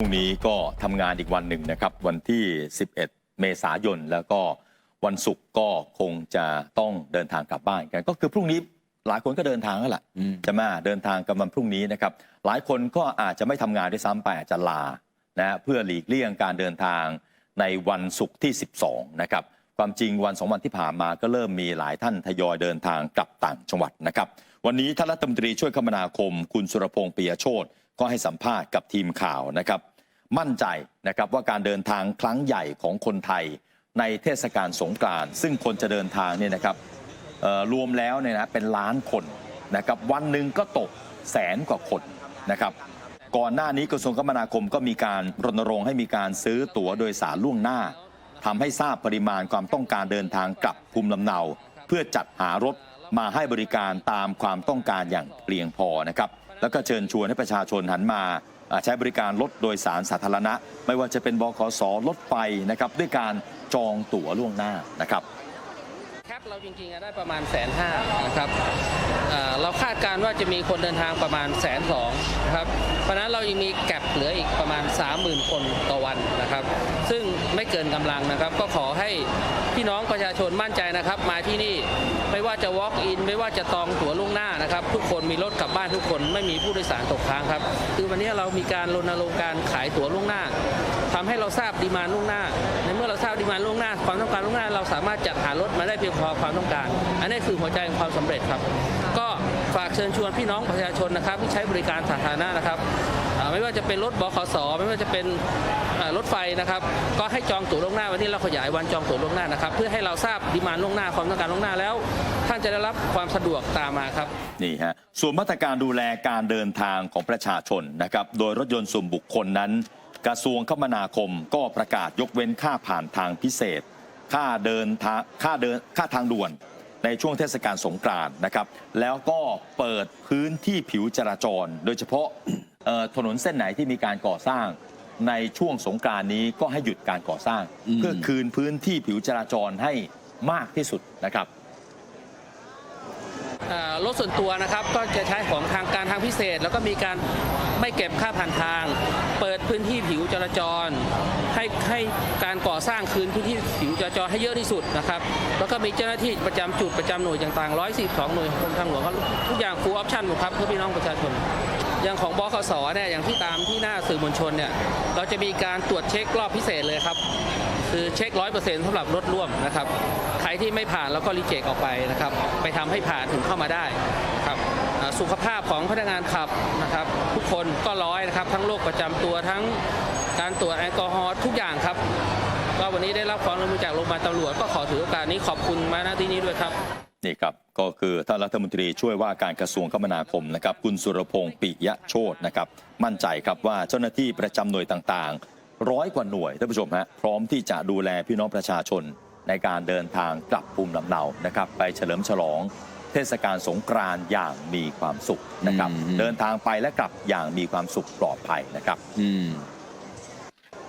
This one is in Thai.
พรุ่งนี้ก็ทำงานอีกวันหนึ่งนะครับ วันที่ 11 เมษายน แล้วก็วันศุกร์ก็คงจะต้องเดินทางกลับบ้านกัน ก็คือพรุ่งนี้หลายคนก็เดินทางแล้วล่ะอืมจะมาเดินทางกันวันพรุ่งนี้นะครับ หลายคนก็อาจจะไม่ทำงานด้วยซ้ำไปอาจจะลานะเพื่อหลีกเลี่ยงการเดินทางในวันศุกร์ที่ 12 นะครับ ความจริงวันสองวันที่ผ่านมาก็เริ่มมีหลายท่านทยอยเดินทางกลับต่างจังหวัดนะครับ วันนี้ท่านรัฐมนตรีช่วยคมนาคม คุณสุรพงษ์ปิยโชตก็ให้สัมภาษณ์กับทีมข่าวนะครับ มั่นใจนะครับว่าการเดินทางครั้งใหญ่ของคนไทยในเทศกาลสงกรานต์ซึ่งคนจะเดินทางเนี่ยนะครับรวมแล้วเนี่ยนะเป็นล้านคนนะครับวันหนึ่งก็ตกแสนกว่าคนนะครับก่อนหน้านี้กระทรวงคมนาคมก็มีการรณรงค์ให้มีการซื้อตั๋วโดยสารล่วงหน้าทำให้ทราบปริมาณความต้องการเดินทางกลับภูมิลำเนา เพื่อจัดหารถมาให้บริการตามความต้องการอย่างเพียงพอนะครับแล้วก็เชิญชวนให้ประชาชนหันมา ใช้บริการรถโดยสารสาธารณะ ไม่ว่าจะเป็นบขสรถไฟนะครับด้วยการจองตั๋วล่วงหน้านะครับแคปเราจริงๆอะได้ประมาณแสนห้านะครับเราคาดการณ์ว่าจะมีคนเดินทางประมาณแสนสองนะครับ เพราะฉะนั้นเรายังมีแก็บเหลืออีกประมาณ 30,000 คนต่อวันนะครับ ซึ่งไม่เกินกำลังนะครับ ก็ขอให้ พี่น้องประชาชนมั่นใจนะครับ มาที่นี่ไม่ว่าจะ walk in ไม่ว่าจะตองตั๋วล่วงหน้านะครับ ทุกคนมีรถกลับบ้านทุกคนไม่มีผู้โดยสารตกค้างครับ คือวันนี้เรามีการรณรงค์การขายตั๋วล่วงหน้าทำให้เราทราบดีมานล่วงหน้า ในเมื่อเราทราบดีมานล่วงหน้า ความต้องการล่วงหน้า เราสามารถจัดหารถมาได้เพียงพอความต้องการ อันนี้คือหัวใจของความสำเร็จครับ ก็ฝากเชิญชวนพี่น้องประชาชนนะครับที่ใช้บริการสาธารณะนะครับ ไม่ว่าจะเป็นรถบขสไม่ว่าจะเป็นรถไฟนะครับ ก็ให้จองตั๋วล่วงหน้าวันนี้เราขยายวันจองตั๋วล่วงหน้านะครับ เพื่อให้เราทราบดีมานล่วงหน้าความต้องการล่วงหน้าแล้ว ท่านจะได้รับความสะดวกตามมาครับนี่ฮะส่วนมาตรการดูแลการเดินทางของประชาชนนะครับโดยรถยนต์ส่วนบุคคลนั้น กระทรวงคมนาคมก็ประกาศยกเว้นค่าผ่านทางพิเศษ ค่าเดินทางค่าเดินค่าทางด่วนในช่วงเทศกาลสงกรานต์นะครับ แล้วก็เปิดพื้นที่ผิวจราจร โดยเฉพาะ ถนนเส้นไหนที่มีการก่อสร้าง ในช่วงสงกรานต์นี้ก็ให้หยุดการก่อสร้างอืมเพื่อคืนพื้นที่ผิวจราจรให้มากที่สุดนะครับอ่า รถส่วนตัวนะครับก็จะใช้ของทางการทางพิเศษ แล้วก็มีการไม่เก็บค่าผ่านทาง เปิดพื้นที่ผิวจราจร ให้ให้การก่อสร้างคืนพื้นที่ผิวจราจรให้เยอะที่สุดนะครับแล้วก็มีเจ้าหน้าที่ประจำจุดประจำหน่วยต่างๆ142 หน่วยของกรมทางหลวงทุกอย่างฟูลออปชั่นหมดครับเพื่อพี่น้องประชาชนอย่างของบขสเนี่ยอย่างที่ตามที่หน้าสื่อมวลชนเนี่ยเราจะมีการตรวจเช็ครอบพิเศษเลยครับ คือเช็คร้อยเปอร์เซ็นต์สำหรับรถร่วมนะครับ ใครที่ไม่ผ่านแล้วก็รีเจ็คออกไปนะครับ ไปทำให้ผ่านถึงเข้ามาได้ครับสุขภาพของพนักงานขับนะครับ ทุกคนก็ร้อยนะครับ ทั้งโรคประจำตัวทั้งการตรวจแอลกอฮอล์ทุกอย่างครับ ก็วันนี้ได้รับความร่วมมือจากโรงพยาบาลตำรวจก็ขอถือโอกาสนี้ขอบคุณมาณที่นี้ด้วยครับนี่ครับก็คือท่านรัฐมนตรีช่วยว่าการกระทรวงคมนาคมนะครับคุณสุรพงษ์ปิยะโชตนะครับมั่นใจครับว่าเจ้าหน้าที่ประจำหน่วยต่างๆ ร้อยกว่าหน่วยท่านผู้ชมฮะพร้อมที่จะดูแลพี่น้องประชาชนในการเดินทางกลับภูมิลำเนานะครับ ไปเฉลิมฉลอง เทศกาลสงกรานต์อย่างมีความสุขนะครับ อืม เดินทางไปและกลับอย่างมีความสุขปลอดภัยนะครับ อืม